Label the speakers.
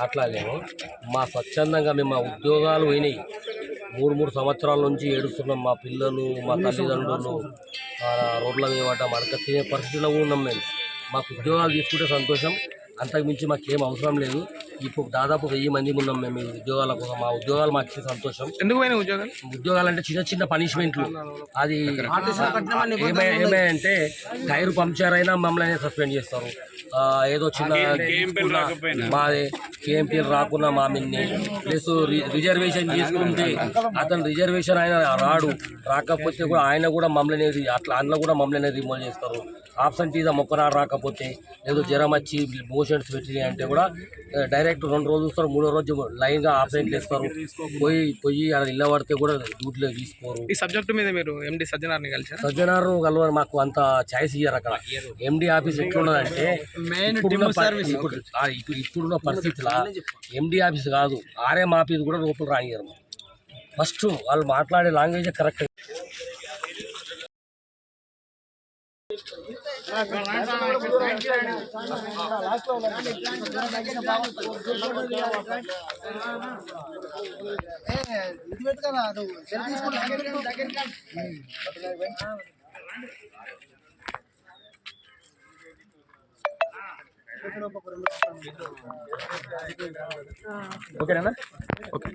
Speaker 1: మాట్లాడలేము. మా స్వచ్ఛందంగా మేము మా ఉద్యోగాలు పోయినాయి. మూడు మూడు సంవత్సరాల నుంచి ఏడుస్తున్నాం. మా పిల్లలు మా తల్లిదండ్రులు రోడ్ల మీద పడ్డాం అడక తినే పరిస్థితిలో ఉన్నాం మేము. మాకు ఉద్యోగాలు తీసుకుంటే సంతోషం. అంతకు మించి మాకేం అవసరం లేదు. ఇప్పుడు దాదాపు వెయ్యి మంది ఉన్నాం మేము ఈ ఉద్యోగాల కోసం. మా ఉద్యోగాలు మాకు సంతోషం.
Speaker 2: ఎందుకు ఉద్యోగాలు
Speaker 1: ఉద్యోగాలు? అంటే చిన్న చిన్న పనిష్మెంట్లు అది ఏమై ఏమైందంటే టైర్ పంక్చర్ అయినా మమ్మల్ని సస్పెండ్ చేస్తారు. ఏదో చిన్న మాది కేఎంపీలు రాకున్నా మా మిన్ని ప్లస్ రిజర్వేషన్ చేసుకుంటే అతను రిజర్వేషన్ ఆయన రాడు. రాకపోతే కూడా ఆయన కూడా మమ్మల్ని అట్లా అందులో కూడా మమ్మల్ని రిమూవ్ చేస్తారు. ఆబ్సెంటీగా మొక్కనాడు రాకపోతే ఏదో జ్వరం వచ్చి మోషన్స్ పెట్టినాయి అంటే కూడా డైరెక్ట్ రెండు రోజులు చూస్తారు మూడో రోజు లైన్గా ఆబ్సెంట్లు ఇస్తారు పోయి పోయి అక్కడ ఇళ్ళ పడితే కూడా డ్యూటీలో తీసుకోరు.
Speaker 2: ఈ సబ్జెక్టు మీద మీరు ఎండి సజ్జనార్ని కలిసారా
Speaker 1: సజ్జనారు కలవరు మాకు అంత ఛాయిస్ ఇయ్యారు అక్కడ. ఎండి ఆఫీస్ ఎట్లున్నదంటే ఇప్పుడున్న పరిస్థితిలో ఎండి ఆఫీస్ కాదు. ఆర్ఎం ఆఫీస్ కూడా లోపల రానియరు ఫస్ట్ వాళ్ళు మాట్లాడే లాంగ్వేజ్ కరెక్ట్
Speaker 2: ఓకేనా? ఓకే.